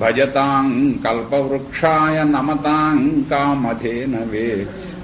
భజతాం కల్పవృక్షాయ నమతాం కామధేనవే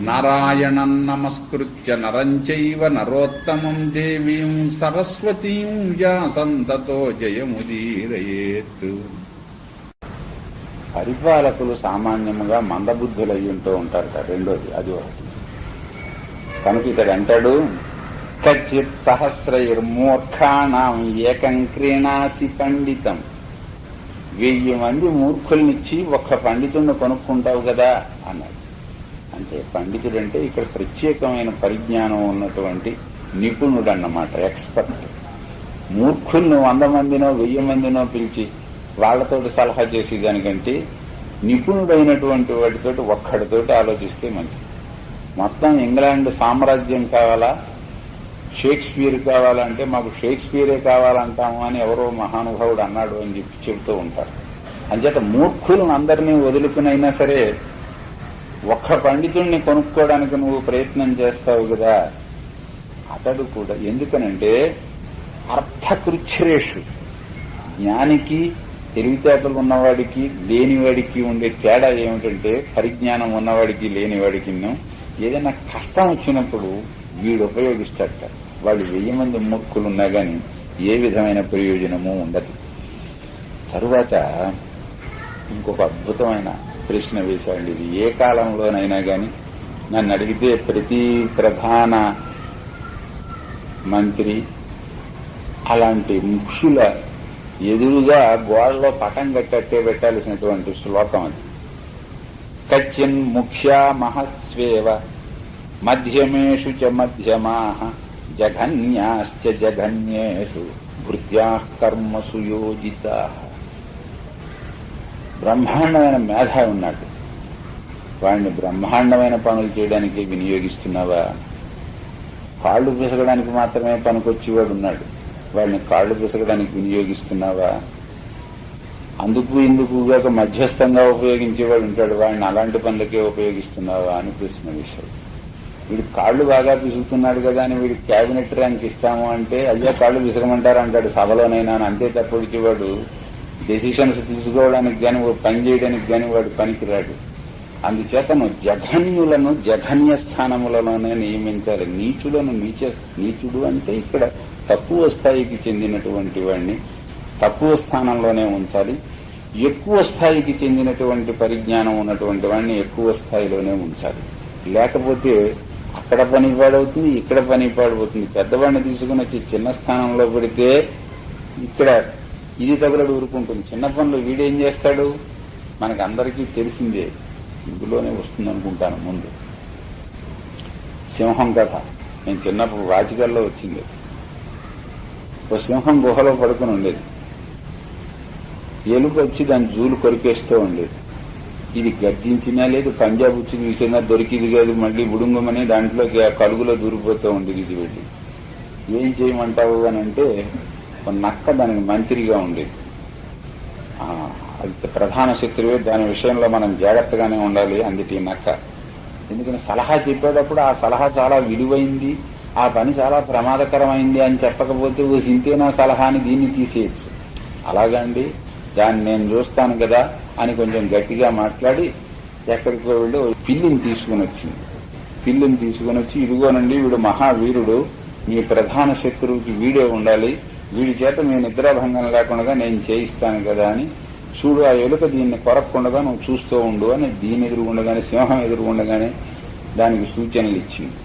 నారాయణం నమస్కృత్య నరంచైవ నరోత్తమం దేవీం సరస్వతీం వ్యాసంతతో జయముదీరయేత్ పరిపాలకులు సామాన్యముగా మందబుద్ధులు అయి ఉంటారు కదా రెండోది అది ఒకటి. కనుక ఇక్కడ అంటాడు కచ్చిత్ సహస్రైర్మూర్ఖాణం ఏకం క్రీణాసి పండితం. వెయ్యి మంది మూర్ఖుల్నిచ్చి ఒక్క పండితుడిని కొనుక్కుంటావు కదా అన్నాడు. అంటే పండితుడు అంటే ఇక్కడ ప్రత్యేకమైన పరిజ్ఞానం ఉన్నటువంటి నిపుణుడు అన్నమాట ఎక్స్పర్ట్. మూర్ఖుల్ని వంద మందినో వెయ్యి మందినో పిలిచి వాళ్ళతో సలహా చేసేదానికంటే నిపుణుడైనటువంటి వాటితోటి ఒక్కడితోటి ఆలోచిస్తే మంచిది. మొత్తం ఇంగ్లాండ్ సామ్రాజ్యం కావాలా? షేక్స్పియర్ కావాలంటే మాకు షేక్స్పియరే కావాలంటాము అని ఎవరో మహానుభావుడు అన్నాడు అని చెప్పి చెబుతూ ఉంటారు. అంచేత మూర్ఖులను అందరినీ వదులుకునైనా సరే ఒక్క పండితుడిని కొనుక్కోవడానికి నువ్వు ప్రయత్నం చేస్తావు కదా. అతడు కూడా ఎందుకనంటే అర్థకృచ్ఛరేషు. జ్ఞానికి తెలివితేటలు ఉన్నవాడికి లేనివాడికి ఉండే తేడా ఏమిటంటే పరిజ్ఞానం ఉన్నవాడికి లేనివాడికి ఏదైనా కష్టం వచ్చినప్పుడు వీడు ఉపయోగిస్తాడట. వాళ్ళు వెయ్యి మంది మూర్ఖులు ఉన్నా గాని ఏ విధమైన ప్రయోజనము ఉండదు. తరువాత ఇంకొక అద్భుతమైన ప్రశ్న వేశాడు. ఇది ఏ కాలంలోనైనా గాని నన్ను అడిగితే ప్రతి ప్రధాన మంత్రి అలాంటి ముఖ్యుల ఎదురుగా గోడలో పటం కట్టట్టే పెట్టాల్సినటువంటి శ్లోకం అది. కచ్చిన్ ముఖ్య మహస్వేవ మధ్యమేషు చ మధ్యమాహ జఘన్యాశ్చ జఘన్యేషు భృత్యా కర్మసు యోజిత బ్రహ్మాండమైన మేధావి ఉన్నాడు. వాడిని బ్రహ్మాండమైన పనులు చేయడానికి వినియోగిస్తున్నావా? కాళ్ళు పిసగడానికి మాత్రమే పనికొచ్చేవాడు ఉన్నాడు. వాడిని కాళ్ళు పిసగడానికి వినియోగిస్తున్నావా? అందుకు ఇందుకు కాక మధ్యస్థంగా ఉపయోగించేవాడు ఉంటాడు. వాడిని అలాంటి పనులకే ఉపయోగిస్తున్నావా అని ప్రశ్న విషయం వీడు కాళ్ళు బాగా పిసుకుతున్నాడు కదా అని వీడి క్యాబినెట్ ర్యాంక్ ఇస్తాము అంటే అయ్యా కాళ్ళు విసగమంటారు అంటాడు సభలోనైనా అంతే అంతే వాడు డెసిషన్స్ తీసుకోవడానికి కానీ ఓ పని చేయడానికి కానీ వాడు పనికిరాడు. అందుచేతను జఘన్యులను జఘన్య స్థానములలోనే నియమించాలి. నీచులను నీచ నీచుడు అంటే ఇక్కడ తక్కువ స్థాయికి చెందినటువంటి వాడిని తక్కువ స్థానంలోనే ఉంచాలి. ఎక్కువ స్థాయికి చెందినటువంటి పరిజ్ఞానం ఉన్నటువంటి వాడిని ఎక్కువ స్థాయిలోనే ఉంచాలి. లేకపోతే అక్కడ పని పాడవుతుంది ఇక్కడ పని పాడవుతుంది. పెద్దవాడిని తీసుకుని వచ్చి చిన్న స్థానంలో పెడితే ఇక్కడ ఇది తగులడు ఊరుకుంటుంది. చిన్న పనులు వీడేం చేస్తాడు? మనకు అందరికీ తెలిసిందే. ఇందులోనే వస్తుంది అనుకుంటాను ముందు. సింహం కథ. నేను చిన్నప్పుడు రాజకీయాల్లో వచ్చింది. ఒక సింహం గుహలో పడుకుని ఉండేది. ఎలుక వచ్చి దాని జూలు కొరికేస్తూ ఉండేది. ఇది గర్జించినా లేదు పంజాబ్ ఉచ్చి చూసినా దొరికింది కాదు. మళ్ళీ బుడుంగమని దాంట్లోకి ఆ కలుగులో దూరిపోతూ ఉండేది ఇది వెళ్ళి. ఏం చేయమంటావు అని అంటే ఒక నక్క దానికి మంత్రిగా ఉండేది. అది ప్రధాన శత్రువే. దాని విషయంలో మనం జాగ్రత్తగానే ఉండాలి అందుకే నక్క. ఎందుకని సలహా చెప్పేటప్పుడు ఆ సలహా చాలా విలువైంది ఆ పని చాలా ప్రమాదకరమైంది అని చెప్పకపోతే ఓ సింతేనా సలహాని దీన్ని తీసేయచ్చు. అలాగండి దాన్ని నేను చూస్తాను కదా. అని కొంచెం గట్టిగా మాట్లాడి ఎక్కడికో వెళ్ళి పిల్లిని తీసుకుని వచ్చింది. పిల్లిని తీసుకుని వచ్చి ఇదిగోనండి వీడు మహావీరుడు. మీ ప్రధాన శత్రువుకి వీడే ఉండాలి. వీడి చేత మీ నిద్రాభంగం లేకుండా నేను చేయిస్తాను కదా అని. చూడు ఆ ఎలుక దీన్ని కొరక్కుండగా నువ్వు చూస్తూ ఉండు అని దీని ఎదురు ఉండగానే సింహం ఎదురు ఉండగానే దానికి సూచనలు ఇచ్చింది.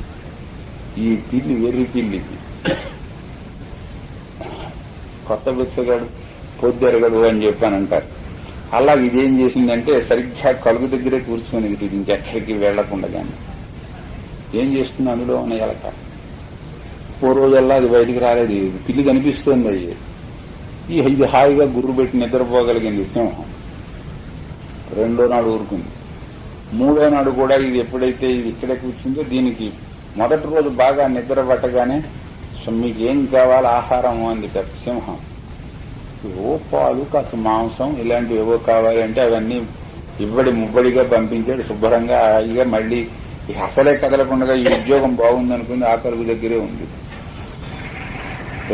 ఈ పిల్లి వెర్రి పిల్లికి కొత్త బిచ్చగాడు పొద్దెరగడు అని చెప్పానంటారు. అలా ఇదేం చేసిందంటే సరిగ్గా కలుగు దగ్గరే కూర్చొని ఇది ఇంకెక్కడికి వెళ్ళకుండా కానీ. ఏం చేస్తుంది అందులో? ఉన్న ఎలక. ఓ రోజల్లా అది బయటికి రాలేదు. పిల్లి కనిపిస్తుంది అయ్యి ఈ ఇది హాయిగా గుర్రు పెట్టి నిద్రపోగలిగింది సింహం. రెండో నాడు ఊరుకుంది. మూడో నాడు కూడా ఇది ఎప్పుడైతే ఇది ఇక్కడే కూర్చుందో దీనికి మొదటి రోజు బాగా నిద్ర పట్టగానే "సో మీకు ఏం కావాలి? ఆహారం అంది పెద్ద సింహం. ఓ పాలు కాస్త మాంసం ఇలాంటివి ఏవో కావాలంటే అవన్నీ ఇవ్వడి మువ్వడిగా పంపించాడు శుభ్రంగా. ఇక మళ్ళీ అసలే కదలకుండా ఈ ఉద్యోగం బాగుందనుకుంది ఆకలికి దగ్గరే ఉంది.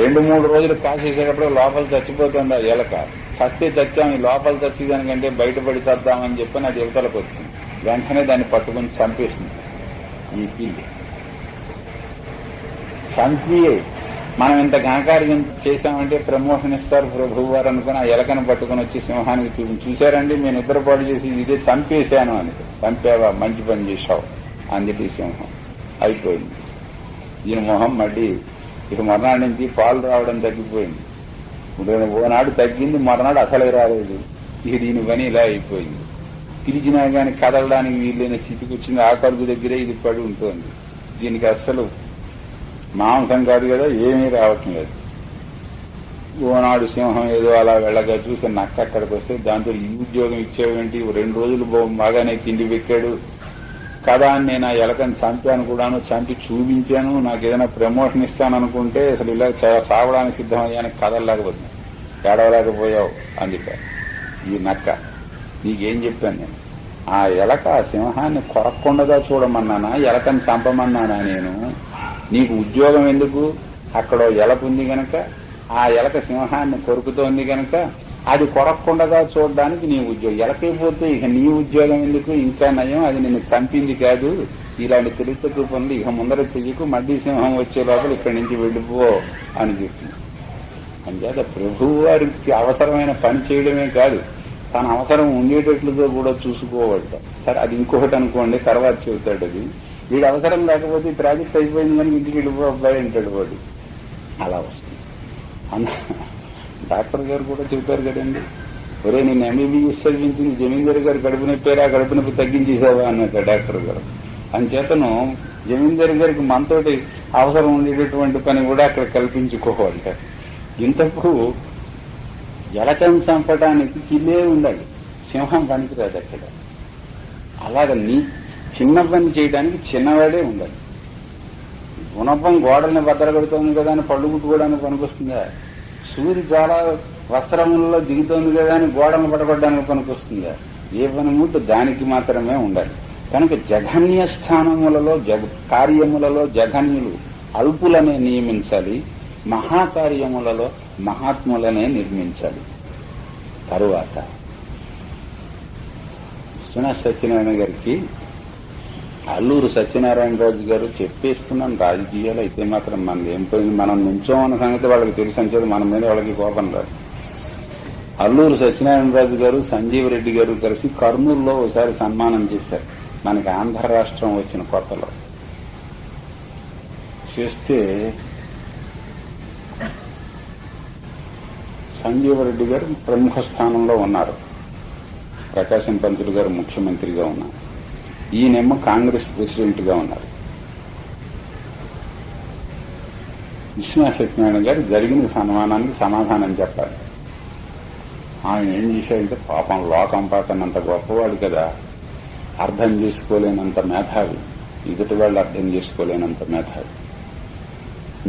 రెండు మూడు రోజులు కాసేసేటప్పుడు లోపల చచ్చిపోతుంది ఆ ఎలక. చస్తే చచ్చాం ఈ లోపల చచ్చేదానికంటే బయటపడి చద్దామని చెప్పి అది యువతలకు వచ్చింది. వెంటనే దాన్ని పట్టుకుని చంపేసింది. ఈ పిల్లి. చంపి మనం ఇంత ఘనకార్యం చేశామంటే ప్రమోషన్ ఇస్తారు ప్రభువు వారు అనుకుని ఆ ఎలకను పట్టుకుని వచ్చి సింహానికి చూ చూశారండి మేము నిద్రపాటు చేసి ఇదే చంపేశాను అని. చంపేవా? మంచి పని చేశావు. అందుకే సింహం. అయిపోయింది. దీని మొహం మళ్ళీ ఇక మర్నాడు నుంచి పాలు రావడం తగ్గిపోయింది. ఇప్పుడు ఓనాడు తగ్గింది మర్నాడు అసలే రాలేదు. ఇక దీని పని ఇలా అయిపోయింది. పిలిచినా కానీ కదలడానికి వీలైన స్థితికి వచ్చింది. ఆ కలుగు దగ్గరే ఇది పడి ఉంటుంది. దీనికి అస్సలు మాంసం కాదు కదా ఏమీ రావటం లేదు. ఓనాడు సింహం ఏదో అలా వెళ్ళగా చూసి నక్క అక్కడికి వస్తే దాంతో ఈ ఉద్యోగం ఇచ్చేవేంటి? రెండు రోజులు బాగానే తిండి పెట్టాడు. కదా అని నేను ఆ ఎలకని చంపాను కూడాను చంపి చూపించాను నాకు ఏదైనా ప్రమోషన్ ఇస్తాను అనుకుంటే అసలు ఇలా చా- సిద్ధమయ్యాను కదలలేకపోతున్నా ఏడవలేకపోయావు అందుకే ఈ నక్క. నీకేం చెప్పాను నేను? ఆ ఎలక ఆ సింహాన్ని కొరక్కుండగా చూడమన్నానా? ఎలకని చంపమన్నానా నేను? నీకు ఉద్యోగం ఎందుకు? అక్కడ ఎలక ఉంది గనక ఆ ఎలక సింహాన్ని కొరుకుతోంది గనక అది కొరక్కుండగా చూడడానికి నీ ఉద్యోగం. ఎలకైపోతే ఇక నీ ఉద్యోగం ఎందుకు? ఇంకా నయం అది నిన్ను చంపింది కాదు. ఇలాంటి తెలివితక్కువ పనులు ఇక ముందర చెయ్యకు మడ్డీ సింహం వచ్చే లోపల ఇక్కడి నుంచి వెళ్ళిపో అని చెప్పింది. అంచేత ప్రభువు వారికి అవసరమైన పని చేయడమే కాదు తన అవసరం ఉండేటట్లుగా కూడా చూసుకోవట. సరే అది ఇంకొకటి అనుకోండి తర్వాత చెబుతాడు అది. వీడు అవసరం లేకపోతే ఈ ప్రాజెక్ట్ అయిపోయింది కానీ ఇంటికి వెళ్ళిపో అబ్బాయి అంటాడు వాడు. అలా వస్తుంది. అన్న డాక్టర్ గారు కూడా చెప్పారు కదండి ఒరే నేను ఎంబీబీఎస్ చదివించింది జమీందారు గారు కడుపు ఆ కడుపు నొప్పి తగ్గించేసావా? అన్నట్టు డాక్టర్ గారు. అందుచేతను జమీందారు గారికి మనతోటి అవసరం ఉండేటటువంటి పని కూడా అక్కడ కల్పించుకోవాలి ఇంతకు ఎలకం చంపడానికి కిల్లే ఉండాలి. సింహం పనికిరాదు అక్కడ. అలాగ నీ చిన్న పని చేయడానికి చిన్నవాడే ఉండాలి. గుణపం గోడల్ని బద్దలగొడుతోంది కదా అని పళ్ళు కుట్టుకోవడానికి పనికొస్తుందా? సూర్యు చాలా వస్త్రములలో దిగుతోంది కదా అని గోడలను పడగొట్టడానికి పనికొస్తుందా? ఏ పనిముట్టు దానికి మాత్రమే ఉండాలి. కనుక జఘన్య స్థానములలో జగ కార్యములలో జఘన్యులు అల్పులనే నియమించాలి. మహాకార్యములలో మహాత్ములనే నిర్మించాలి. తరువాత సునా సత్యనారాయణ గారికి అల్లూరు సత్యనారాయణ రాజు గారు చెప్పేస్తున్నాం రాజకీయాలు అయితే మాత్రం మనది ఏం పోయింది? మనం నుంచోమన్న సంగతి వాళ్ళకి తెలిసి అంచేది మన మీద వాళ్ళకి కోపం రాదు. అల్లూరు సత్యనారాయణ రాజు గారు సంజీవ్ రెడ్డి గారు కలిసి కర్నూలులో ఒకసారి సన్మానం చేశారు. మనకి ఆంధ్ర రాష్ట్రం వచ్చిన కొత్తలో. చేస్తే సంజీవ రెడ్డి గారు ప్రముఖ స్థానంలో ఉన్నారు. ప్రకాశం పంతులు గారు ముఖ్యమంత్రిగా ఉన్నారు. ఈయనేమో కాంగ్రెస్ ప్రెసిడెంట్గా ఉన్నారు. విశ్వనాథ సత్యనారాయణ గారు జరిగిన సన్మానానికి సమాధానం చెప్పాలి. ఆయన ఏం చేశాడంటే పాపం లోకం పాకనంత గొప్పవాడు కదా. అర్థం చేసుకోలేనంత మేధావి. ఎదుటి వాళ్ళు అర్థం చేసుకోలేనంత మేధావి.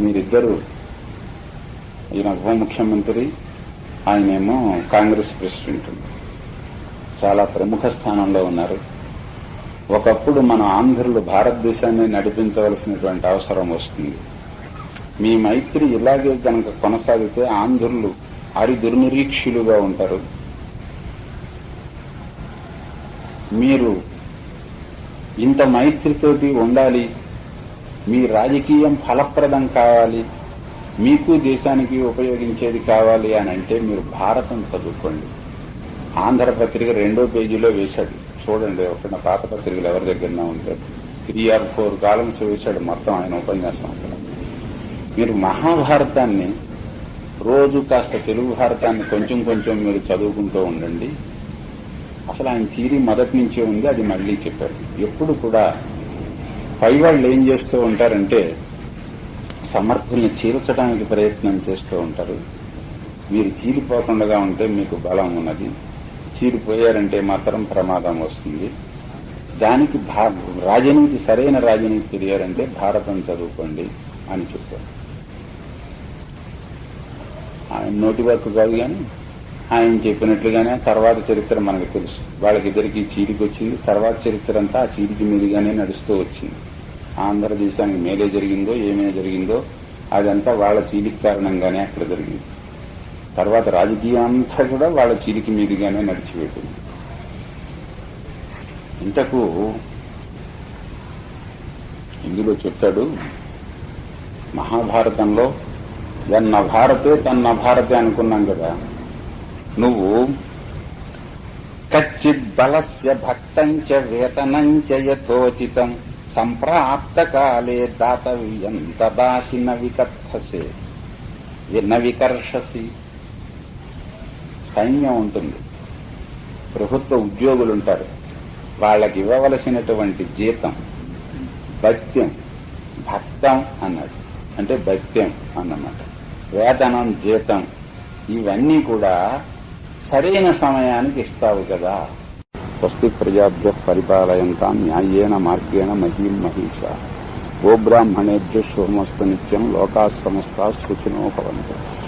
మీరిద్దరు ఈయన ఉప ముఖ్యమంత్రి ఆయనేమో కాంగ్రెస్ ప్రెసిడెంట్. చాలా ప్రముఖ స్థానంలో ఉన్నారు. ఒకప్పుడు మన ఆంధ్రులు భారతదేశాన్ని నడిపించవలసినటువంటి అవసరం వస్తుంది. మీ మైత్రి ఇలాగే కనుక కొనసాగితే ఆంధ్రులు అరి దుర్నిరీక్షులుగా ఉంటారు. మీరు ఇంత మైత్రితోటి ఉండాలి మీ రాజకీయం ఫలప్రదం కావాలి మీకు దేశానికి ఉపయోగించేది కావాలి అని అంటే మీరు భారతం చదువుకోండి. ఆంధ్ర పత్రిక రెండో పేజీలో వేశాడు. చూడండి ఒక పాత పత్రికలు ఎవరి దగ్గర ఉంటే త్రీ ఆర్ ఫోర్ కాలమ్స్ వేశాడు మొత్తం ఆయన ఉపన్యాసం అక్కడ. మీరు మహాభారతాన్ని రోజు కాస్త తెలుగు భారతాన్ని కొంచెం కొంచెం మీరు చదువుకుంటూ ఉండండి. అసలు ఆయన థీరీ మొదటి నుంచే ఉంది అది మళ్ళీ చెప్పారు. ఎప్పుడు కూడా పై వాళ్ళు ఏం చేస్తూ ఉంటారంటే సమర్థుల్ని చీల్చడానికి ప్రయత్నం చేస్తూ ఉంటారు. మీరు చీలిపోకుండా ఉంటే మీకు బలం ఉన్నది. చీలిపోయారంటే మాత్రం ప్రమాదం వస్తుంది. దానికి భా- రాజనీతి సరైన రాజనీతి తెలియాలంటే భారతం చదువుకోండి అని చెప్పారు. ఆయన నోటి వరకు కాదు కానీ ఆయన చెప్పినట్లుగానే తర్వాత చరిత్ర మనకు తెలుసు. వాళ్ళకిద్దరికీ చీలికి వచ్చింది తర్వాత చరిత్ర అంతా ఆ చీలికి మీదుగానే నడుస్తూ వచ్చింది. ఆంధ్రదేశానికి మేలే జరిగిందో ఏమే జరిగిందో అదంతా వాళ్ళ చీలికి కారణంగానే అక్కడ జరిగింది. తర్వాత రాజకీయం అంతా కూడా వాళ్ళ చిరికి మీదుగానే నడిచిపెట్టింది ఇంతకు ఇందులో చెప్తాడు మహాభారతంలో ఎన్న భారతే తన్న భారతే అనుకున్నాం కదా. నువ్వు కచ్చిత్ బలస్య భక్తంచ వేతనంచ యథోచితం సంప్రాప్త కాలే దాతవ్యం తదాశి నవికర్షసి? వికర్షసి సైన్యం ఉంటుంది. ప్రభుత్వ ఉద్యోగులు ఉంటారు. వాళ్ళకి ఇవ్వవలసినటువంటి జీతం భత్యం భక్తం అన్నాడు. అంటే భత్యం అన్నమాట. వేతనం జీతం ఇవన్నీ కూడా సరైన సమయానికి ఇస్తావు కదా. స్వస్తి ప్రజాభ్య పరిపాలయంతా న్యాయేన మార్గేణ మహీం మహిష. గోబ్రాహ్మణేభ్య శుభమస్తు నిత్యం లోకా సమస్త సుఖినో భవంతు.